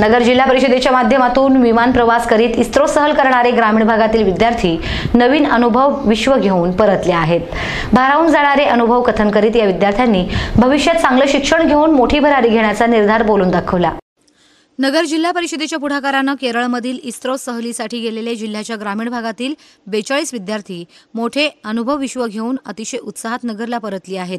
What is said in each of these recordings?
नगर जिल्हा परिषदेच्या माध्यमातून विमान प्रवास करीत इस्रो सहल करणारे ग्रामीण भागातील विद्यार्थी नवीन अनुभव विश्व घेऊन परतले आहेत. भारावून जाणारे अनुभव कथन करीत या विद्यार्थ्यांनी भविष्यात चांगलं शिक्षण घेऊन मोठी भरारी घेण्याचा निर्धार बोलून दाखवला. नगर जिल्हा परिषदेच्या पुढाकारानं केरळमधील इस्रो सहलीसाठी गेलेले जिल्ह्याच्या ग्रामीण भागातील बेचाळीस विद्यार्थी मोठे अनुभव विश्व घेऊन अतिशय उत्साहात नगरला परतली आहेत.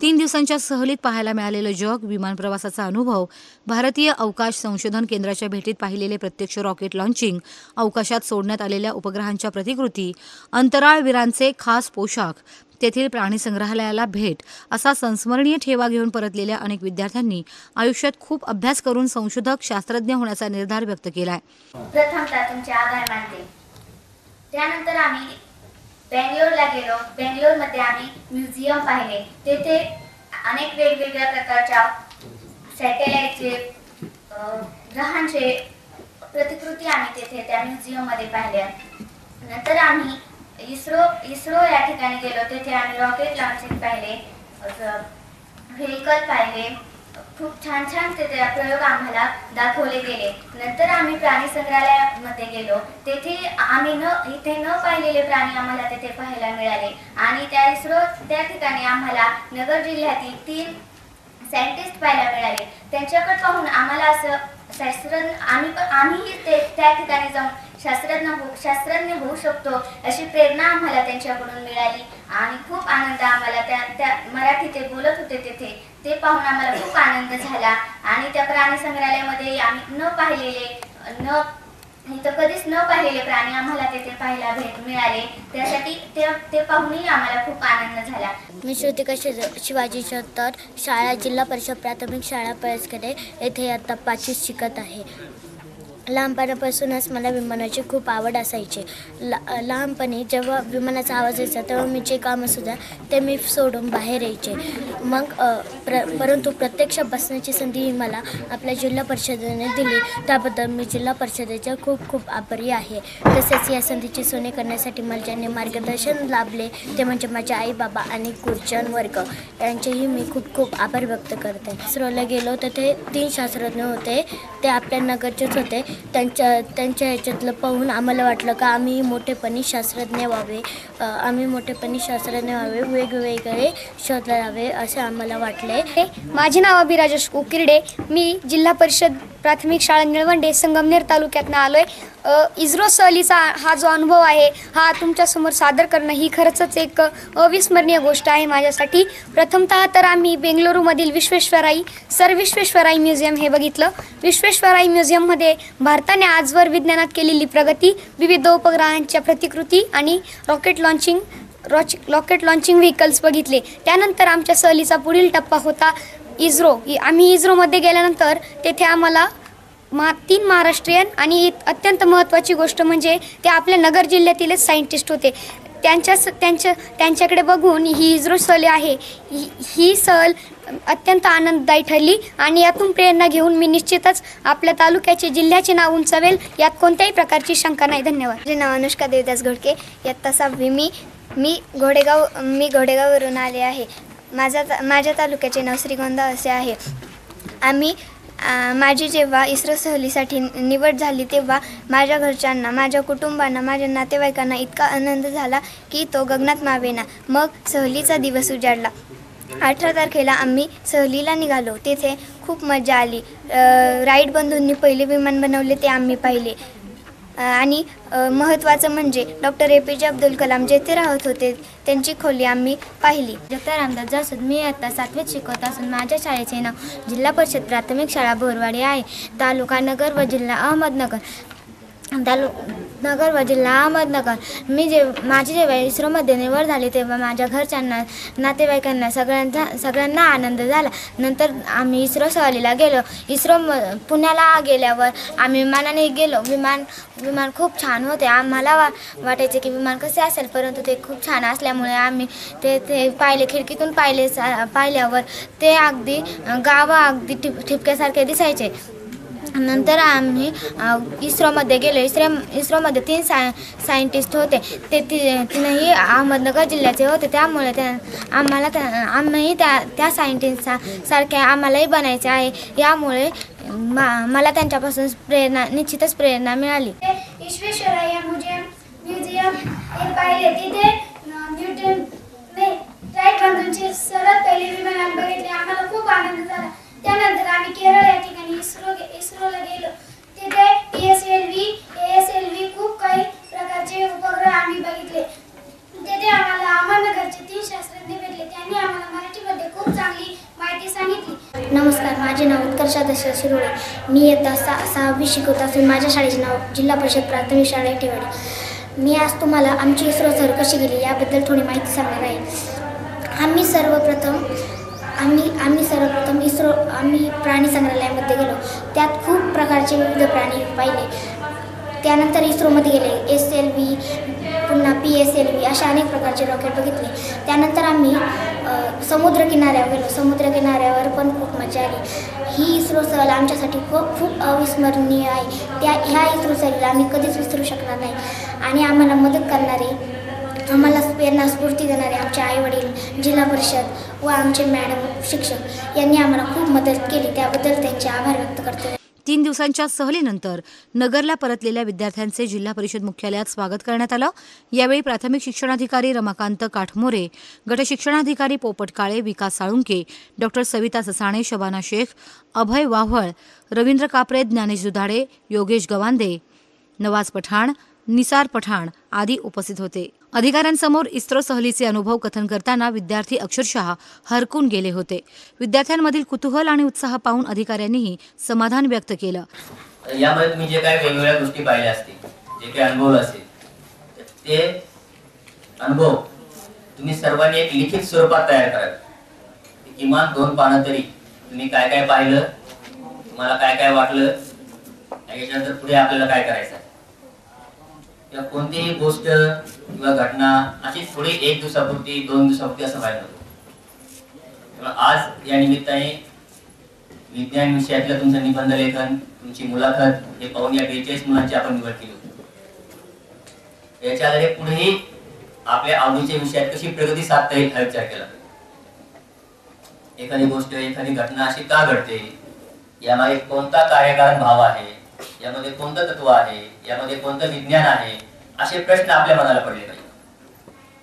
तीन दिवसांच्या सहलीत पाहायला मिळालेलं जग विमान प्रवासाचा अनुभव भारतीय अवकाश संशोधन केंद्राच्या भेटीत पाहिलेले प्रत्यक्ष रॉकेट लॉन्चिंग अवकाशात सोडण्यात आलेल्या उपग्रहांच्या प्रतिकृती अंतराळवीरांचे खास पोशाख तेथील प्राणी संग्रहालयाला भेट असा संस्मरणीय ठेवा घेऊन परतलेल्या अनेक विद्यार्थ्यांनी आयुष्यात खूप अभ्यास करून संशोधक शास्त्रज्ञ होण्याचा निर्धार व्यक्त केलाय. प्रथमतः तुमचे आभार मानते. त्यानंतर आम्ही बेंगलोरला गेलो. बेंगलोरमध्ये आम्ही म्युझियम पाहिले. तेथे अनेक वेगवेगळ्या प्रकारच्या सॅटेलाइटचे ग्रहांचे प्रतिकृती आम्ही तेथे त्या म्युझियममध्ये पाहिल्या. नंतर आम्ही इस्रो इस्रो या ठिकाणी गेलो तेथे आम्ही रॉकेट लॉन्चिंग पाहिले. व्हेकल पाहिले. खूप छान छान तिथे प्रयोग आम्हाला दाखवले गेले. नंतर आम्ही प्राणी संग्रहालयामध्ये गेलो. तेथे आम्ही न इथे न पाहिलेले प्राणी आम्हाला तेथे पाहायला मिळाले. आणि त्या इस्रो त्या ठिकाणी आम्हाला नगर जिल्ह्यातील तीन सायंटिस्ट पाहायला मिळाले. त्यांच्याकडे पाहून आम्हाला असं शास्त्र आम्ही आम्हीही ते त्या ठिकाणी जाऊन शास्त्रज्ञ होऊ शास्त्रज्ञ होऊ शकतो अशी प्रेरणा आम्हाला त्यांच्याकडून मिळाली. आणि खूप आनंद आम्हाला त्या त्या मराठी ते बोलत होते तेथे. ते पाहून आम्हाला खूप आनंद झाला. आणि त्या प्राणी संग्रहालयामध्ये आम्ही न पाहिलेले न इथं कधीच न पाहिलेले प्राणी आम्हाला तेथे पाहायला भेट मिळाले. त्यासाठी ते ते पाहूनही आम्हाला खूप आनंद झाला. मी श्रुतिका शिवाजी शंतर शाळा जिल्हा परिषद प्राथमिक शाळा पळसकडे येथे आता पाचवीत शिकत आहे. लहानपणापासूनच मला विमानाची खूप आवड असायची. ला लहानपणी जेव्हा विमानाचा आवाज यायचा तेव्हा मी जे कामंसुद्धा ते मी सोडून बाहेर यायचे. मग प्र परंतु प्रत्यक्ष बसण्याची संधी मला आपल्या जिल्हा परिषदेने दिली. त्याबद्दल मी जिल्हा परिषदेच्या खूप खूप आभारी आहे. तसेच या संधीची सोने करण्यासाठी मला ज्यांनी मार्गदर्शन लाभले ते म्हणजे माझे आई बाबा आणि गुरुजन वर्ग. यांचेही मी खूप खूप आभार व्यक्त करते. इस्रोला गेलो तर ते तीन शास्त्रज्ञ होते. ते आपल्या नगरचेच होते. त्यांच्या त्यांच्या ह्याच्यातलं पाहून आम्हाला वाटलं का आम्ही मोठेपणी शास्त्रज्ञ व्हावे. आम्ही मोठेपणी शास्त्रज्ञ व्हावे वेगवेगळे शोध लावे असे आम्हाला वाटले. माझे नाव अभिराजेश उकिरडे. मी जिल्हा परिषद प्राथमिक शाळा निळवंडे संगमनेर तालुक्यातनं आलो आहे इस्रो सहलीचा हा जो अनुभव आहे हा तुमच्यासमोर सादर करणं ही खरंच एक अविस्मरणीय गोष्ट आहे माझ्यासाठी. प्रथमतः तर आम्ही बेंगलुरूमधील विश्वेश्वराई सर विश्वेश्वराई म्युझियम हे बघितलं. विश्वेश्वराई म्युझियममध्ये भारताने आजवर विज्ञानात केलेली प्रगती विविध उपग्रहांच्या प्रतिकृती आणि रॉकेट लॉन्चिंग रॉच रॉकेट लॉन्चिंग व्हेकल्स बघितले. त्यानंतर आमच्या सहलीचा पुढील टप्पा होता इस्रो. आम्ही इस्रोमध्ये गेल्यानंतर तेथे आम्हाला मा तीन महाराष्ट्रीयन आणि अत्यंत महत्त्वाची गोष्ट म्हणजे ते आपल्या नगर जिल्ह्यातीलच सायंटिस्ट होते. त्यांच्या त्यांच्या त्यांच्याकडे बघून ही इस्रो सहल आहे. ही ही सहल अत्यंत आनंददायी ठरली आणि यातून प्रेरणा घेऊन मी निश्चितच आपल्या तालुक्याचे जिल्ह्याचे नाव उंचावेल. यात कोणत्याही प्रकारची शंका नाही. धन्यवाद. माझे नाव अनुष्का देवदास घोडके. इयत्ता सहावी मी मी घोडेगाव मी घोडेगाववरून आले आहे. माझा माझ्या तालुक्याचे नाव श्रीगोंदा असे आहे. आम्ही माझी जेव्हा इस्रो सहलीसाठी निवड झाली तेव्हा माझ्या घरच्यांना माझ्या कुटुंबांना माझ्या नातेवाईकांना इतका आनंद झाला की तो गगनात मावेना. मग सहलीचा दिवस उजाडला. अठरा तारखेला आम्ही सहलीला निघालो. तेथे खूप मजा आली. राईड बंधूंनी पहिले विमान बनवले ते आम्ही पाहिले. आणि महत्त्वाचं म्हणजे डॉक्टर ए पी जे अब्दुल कलाम जेथे राहत होते त्यांची खोली आम्ही पाहिली. डॉक्टर रामदास जासूद मी आता सातवीत शिकवत असून माझ्या शाळेचे नाव जिल्हा परिषद प्राथमिक शाळा बोरवाडी आहे. तालुका नगर व जिल्हा अहमदनगर. तालु नगर व जिल्हा अहमदनगर. मी जे माझी जेव्हा इस्रोमध्ये निवड झाली तेव्हा माझ्या घरच्यांना नातेवाईकांना सगळ्यांचा सगळ्यांना आनंद झाला. नंतर आम्ही इस्रो सहलीला गेलो. इस्रो म पुण्याला गेल्यावर आम्ही विमानाने गेलो. विमान विमान खूप छान होते. आम्हाला वा वाटायचे की विमान कसे असेल परंतु ते खूप छान असल्यामुळे आम्ही ते ते पाहिले खिडकीतून पाहिले पाहिल्यावर ते अगदी गावं अगदी ठिप ठिपक्यासारखे दिसायचे. नंतर आम्ही इस्रोमध्ये गेलो. इस्रो इस्रोमध्ये तीन साय सायंटिस्ट होते. ते ती तीनही अहमदनगर जिल्ह्याचे होते. त्यामुळे त्या आम्हाला त्या आम्ही त्या त्या सायंटिस्टसा सारखे आम्हालाही बनायचे आहे. यामुळे मा मला त्यांच्यापासून प्रेरणा निश्चितच प्रेरणा मिळाली. विश्वेश्वरय्या म्युझियम म्युझियम हे पाहिले तिथे अं, न्यूटन नाही राईट बंधूंचे सर्वात पहिले विमान बघितले आम्हाला खूप आनंद झाला त्यानंतर आम्ही केरळ या ठिकाणी इस्रो इस्रोला गेलो तिथे P S L V A S L V खूप काही प्रकारचे उपग्रह आम्ही बघितले तिथे आम्हाला अहमदनगरचे तीन शास्त्रज्ञ भेटले त्यांनी आम्हाला मराठीमध्ये खूप चांगली माहिती सांगितली नमस्कार माझे नाव उत्कर्षा दशरथ शिरोळे. मी इयत्ता सा सहावी शिकवत असून माझ्या शाळेचे नाव जिल्हा परिषद प्राथमिक शाळा ठेवाडी मी आज तुम्हाला आमची इस्रो सर कशी गेली याबद्दल थोडी माहिती सांगणार आहे. आम्ही सर्वप्रथम आम्ही आम्ही सर्वप्रथम इस्रो आम्ही प्राणी संग्रहालयामध्ये गेलो. त्यात खूप प्रकारचे विविध प्राणी पाहिले. त्यानंतर इस्रोमध्ये गेले. एस एल व्ही पुन्हा पी एस एल व्ही अशा अनेक प्रकारचे रॉकेट बघितले. त्यानंतर आम्ही अ, समुद्रकिनाऱ्यावर गेलो समुद्रकिनाऱ्यावर पण खूप मजा आली. ही इस्रो सहल आमच्यासाठी खूप खूप अविस्मरणीय आहे. त्या ह्या इस्रो सहलीला आम्ही कधीच विसरू शकणार नाही. आणि आम्हाला मदत करणारे आम्हाला प्रेरणा स्फूर्ती देणारे आमचे आईवडील जिल्हा परिषद व आमचे मॅडम शिक्षक यांनी आम्हाला खूप मदत केली. त्याबद्दल त्यांचे आभार व्यक्त करते. तीन दिवसांच्या सहलीनंतर नगरला परतलेल्या विद्यार्थ्यांचे जिल्हा परिषद मुख्यालयात स्वागत करण्यात आलं. यावेळी प्राथमिक शिक्षणाधिकारी रमाकांत काठमोरे गटशिक्षणाधिकारी पोपट काळे विकास साळुंके डॉक्टर सविता ससाणे शबाना शेख अभय वाव्हळ रवींद्र कापरे ज्ञानेश दुधाडे योगेश गवांदे नवाज पठाण निसार पठाण आदी उपस्थित होते. अधिकाऱ्यांसमोर इस्रो सहलीचे अनुभव कथन करताना विद्यार्थी अक्षरशः हरकून गेले होते. विद्यार्थ्यांमधील कुतूहल आणि उत्साह पाहून अधिकाऱ्यांनीही समाधान व्यक्त केलं. यामध्ये तुम्ही जे काही वेगवेगळ्या गोष्टी पाहिल्या असतील जे काही अनुभव असतील ते अनुभव तुम्ही सर्वांनी एक लिखित स्वरूपात तयार करावे. किमान दोन पानं तरी तुम्ही काय काय पाहिलं तुम्हाला काय काय वाटलं याच्यानंतर पुढे आपल्याला काय करायचं किंवा कोणतीही गोष्ट किंवा घटना अशी थोडी एक दिवसापुरती दोन दिवसापुरती असं व्हायला नको. आज या निमित्ताने विज्ञान विषयातलं तुमचं निबंध लेखन तुमची मुलाखत हे पाहून या बेचाळीस मुलांची आपण निवड केली होती. याच्या आधारे पुढेही आपल्या आवडीच्या विषयात कशी प्रगती साधता येईल हा विचार केला. एखादी गोष्ट एखादी घटना अशी का घडते? यामागे कोणता कार्यकारण भाव आहे? यामध्ये कोणतं तत्व आहे? यामध्ये कोणतं विज्ञान आहे? असे प्रश्न आपल्या मनाला पडले पाहिजे.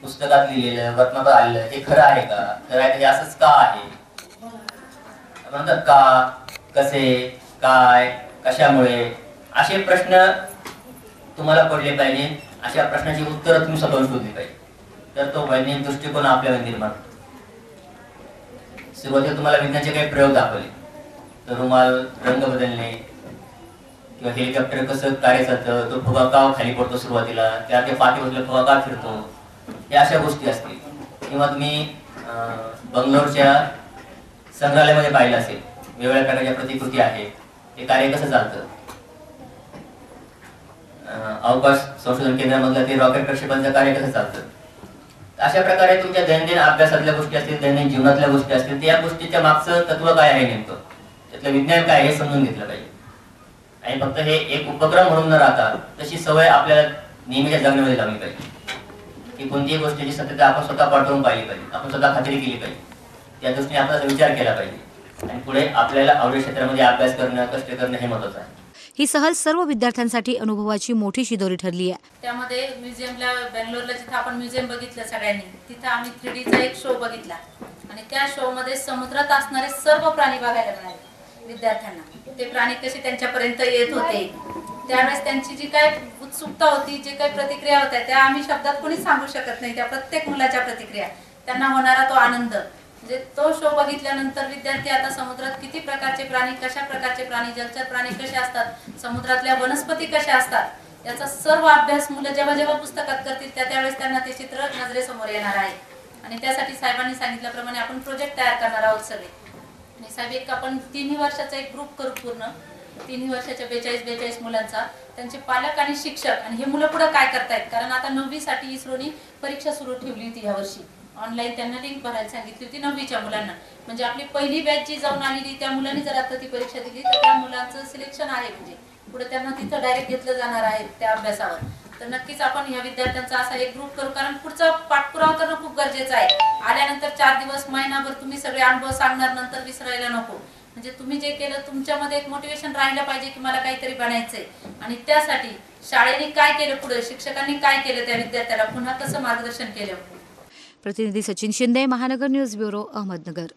पुस्तकात लिहिलेलं वर्तमानात आलेलं हे खरं आहे का? खरं आहे हे असंच का आहे? म्हणतात का कसे काय कशामुळे? असे प्रश्न तुम्हाला पडले पाहिजे. अशा प्रश्नाची उत्तरं तुम्ही स्वतः शोधली पाहिजे. तर तो वैज्ञानिक दृष्टिकोन आपल्याला निर्माण सुरुवातीला तुम्हाला विज्ञानाचे काही प्रयोग दाखवले. तर रुमाल रंग बदलणे किंवा हेलिकॉप्टर कसं कार्य चालतं तो फुगा का खाली पडतो सुरुवातीला त्या ते पाठी बसले फुगा का फिरतो या अशा गोष्टी असतील. किंवा तुम्ही बंगलोरच्या संग्रहालयामध्ये पाहिलं असेल वेगवेगळ्या प्रकारच्या प्रतिकृती आहे ते कार्य कसं चालतं? अवकाश संशोधन केंद्रामधलं ते रॉकेट प्रक्षेपणाचं कार्य कसं चालतं? अशा प्रकारे तुमच्या दैनंदिन अभ्यासातल्या गोष्टी असतील दैनंदिन जीवनातल्या गोष्टी असतील त्या गोष्टीच्या मागचं तत्व काय आहे नेमकं? त्यातलं विज्ञान काय हे समजून घेतलं पाहिजे. आणि फक्त हे एक उपक्रम म्हणून न राहता तशी सवय आपल्याला नेहमीच्या जगण्यामध्ये लावली पाहिजे. की कोणतीही गोष्टीची सत्यता आपण स्वतः पाठवून पाहिली पाहिजे. आपण स्वतः खात्री केली पाहिजे. त्या दृष्टीने त्याचा विचार केला पाहिजे. आणि पुढे आपल्याला आवडीच्या क्षेत्रामध्ये अभ्यास करणं कष्ट करणं हे महत्वाचं आहे. ही सहल सर्व विद्यार्थ्यांसाठी अनुभवाची मोठी शिदोरी ठरली आहे. त्यामध्ये म्युझियमला बेंगलोरला जिथं आपण म्युझियम बघितलं सगळ्यांनी तिथं आम्ही थ्री डीचा एक शो बघितला. आणि त्या शो मध्ये समुद्रात असणारे सर्व प्राणी बघायला मिळाले विद्यार्थ्यांना. ते प्राणी कसे त्यांच्यापर्यंत येत होते. त्यावेळेस त्यांची जी काय उत्सुकता होती जे काही प्रतिक्रिया होत्या त्या आम्ही शब्दात कोणीच सांगू शकत नाही. त्या प्रत्येक मुलाच्या प्रतिक्रिया. त्यांना होणारा तो आनंद. म्हणजे तो शो बघितल्यानंतर विद्यार्थी आता समुद्रात किती प्रकारचे प्राणी कशा प्रकारचे प्राणी जलचर प्राणी कसे असतात समुद्रातल्या वनस्पती कशा असतात याचा सर्व अभ्यास मुलं जेव्हा जेव्हा पुस्तकात करतील त्या त्यावेळेस त्यांना ते चित्र नजरेसमोर येणार आहे. आणि त्यासाठी साहेबांनी सांगितल्याप्रमाणे आपण प्रोजेक्ट तयार करणार आहोत सगळे. आणि साहेब एक आपण तिन्ही वर्षाचा एक ग्रुप करू पूर्ण. तिन्ही वर्षाच्या बेचाळीस बेचाळीस मुलांचा. त्यांचे पालक आणि शिक्षक आणि हे मुलं पुढे काय करतायत? कारण आता नववीसाठी इस्रोनी परीक्षा सुरू ठेवली होती ह्या वर्षी. ऑनलाईन त्यांना लिंक भरायला सांगितली होती नववीच्या मुलांना. म्हणजे आपली पहिली बॅच जी जाऊन आलेली त्या मुलांनी जर आता ती परीक्षा दिली तर त्या मुलांचं सिलेक्शन आहे म्हणजे. पुढे त्यांना तिथं डायरेक्ट घेतलं जाणार आहे त्या अभ्यासावर. तर नक्कीच आपण ह्या विद्यार्थ्यांचा असा एक ग्रुप करू कारण पुढचा पाठपुरावा करणं खूप गरजेचं आहे. आल्यानंतर चार दिवस महिनाभर तुम्ही सगळे अनुभव सांगणार नंतर विसरायला नको. म्हणजे तुम्ही जे केलं तुमच्यामध्ये एक मोटिवेशन राहिलं पाहिजे की मला काहीतरी बनायचंय. आणि त्यासाठी शाळेने काय केलं पुढे शिक्षकांनी काय केलं त्या विद्यार्थ्याला पुन्हा कसं मार्गदर्शन केलं? प्रतिनिधी सचिन शिंदे महानगर न्यूज ब्युरो अहमदनगर.